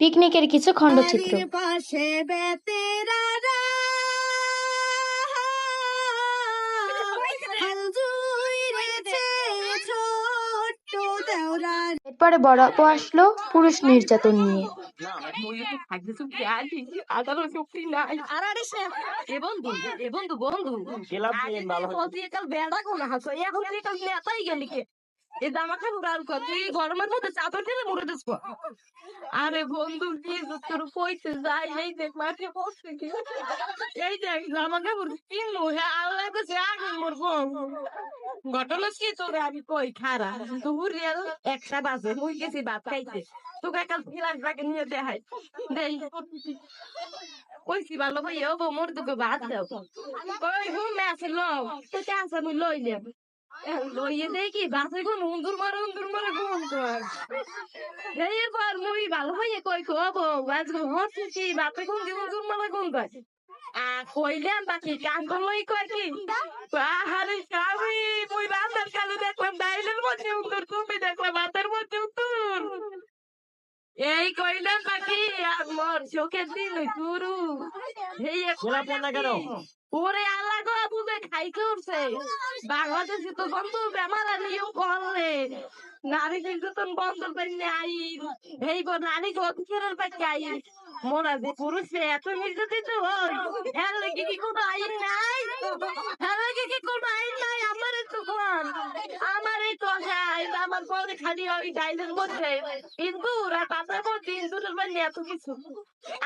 পিকনিকের কিছু খণ্ডচিত্র। পাশে এরপরে বড় আপু আসলো পুরুষ নির্যাতন নিয়ে। আর আরিস না। এ বন্ধু এ বন্ধু বন্ধু গেলাম দিয়ে তুই কাল বেড়া কোন হাসো এখন তুই কাল নেতাই গেলি কে এ জামা কাপড় আর কর তুই গরমের মধ্যে চাদর ঢেলে মরে দিস আরে বন্ধু কি তোর কইতে যাই, এই দেখ, মাঠে বসছে কি এই দেখ, জামা কাপড় কিনলো হ্যাঁ আল্লাহ কাছে আগে মরবো ঘটনা কি, তোরে আমি কই, খারা? দুপুর একটা বাজে মুই গেছি ভাত খাইতে? তোকে কাল ফিলাস নিয়ে দেখাই। দেই। কইছি, ভালো ভাই ও মোর দুকে ভাত দাও। কই, হুম লও। তো চাষা মুই লইলাম লইয়ে দেখি বাসে কোন উন্দুর মারে উন্দুর মারে কোন কর। এই পর মুই ভালো ভাই কই বউ আজ হচ্ছে কি বাপে কোন দি উন্দুর মারে কোন কর। আ কইলাম বাকি কান লই কয় কি আহারে স্বামী মুই বাসার কালো দেখলাম ডাইলের মধ্যে উন্দুর তুমি দেখলাম ভাতের মধ্যে উত্তর এই কইলাম বাকি আর মোর চোখের দিন শুরু এই গোলাপ রান্না কেন? ওরে বুঝে খাইতে উঠছে। বাংলাদেশে তো বন্ধু বেমার নিয়েও করলে। নারী নির্যাতন বন্ধ করে আই। এই গো নারী গো অধিকারের পাচ্ছে আই। মোরা যে পুরুষে এত নির্যাতিত হয়। হ্যাঁ কি কোনো আইন নাই? হ্যাঁ কি কোনো আইন নাই আমার তো কোন আমার এই আইন আমার পরে খালি ওই ডাইলের মধ্যে। ইন্দুর আর পাতার মধ্যে ইন্দুরের মধ্যে এত কিছু।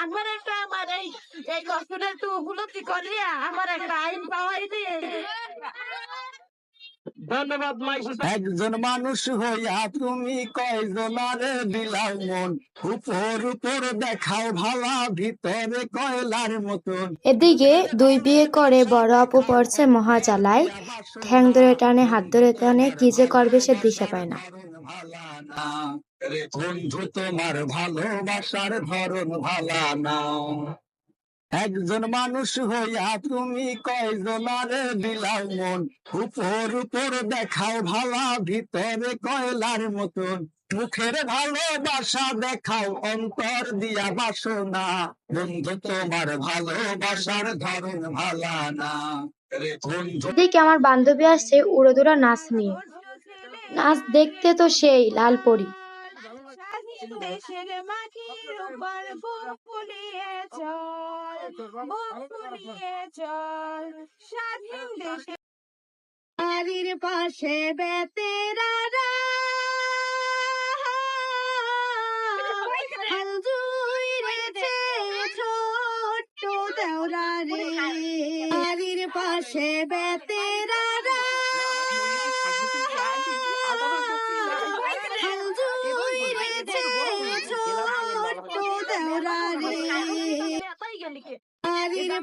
আমার একটা, আমার এই এই কষ্টটা একটু উপলব্ধি করিয়া আমার একটা আইন পাওয়াই দিয়ে। ধন্যবাদ একজন মানুষ হইয়া তুমি কয়জনারে বিলাও মন? উপর উপর দেখাও ভালা ভিতরে কয়লার মতন। এদিকে দুই বিয়ে করে বড় আপু পড়ছে মহাজালায়। ঠ্যাং ধরে টানে হাত ধরে টানে কি যে করবে সে দিশা পায় না না। রে বন্ধু তোমার ভালোবাসার ধরন ভালা না। একজন মানুষ হইয়া তুমি কয়জনারে বিলাও মন? উপর উপর দেখাও ভালা, ভিতরে কয়লার মতন। মুখের ভালোবাসা দেখাও, অন্তর দিয়া বাসনা। বন্ধু, তোমার ভালোবাসার ধরন ভালা না। এদিকে আমার বান্ধবী আসছে উড়োদুরা নাচ নিয়ে নাচ দেখতে তো সেই, লাল পরি। দেশের মাটির উপর বুক ফুলিয়ে চল, বুক ফুলিয়ে চল, স্বাধীন দেশে পাশে জুড়েছে ছোট্ট দেওরা রে বাড়ির পাশে বেতেরারা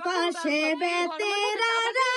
পাশে বেতেরারা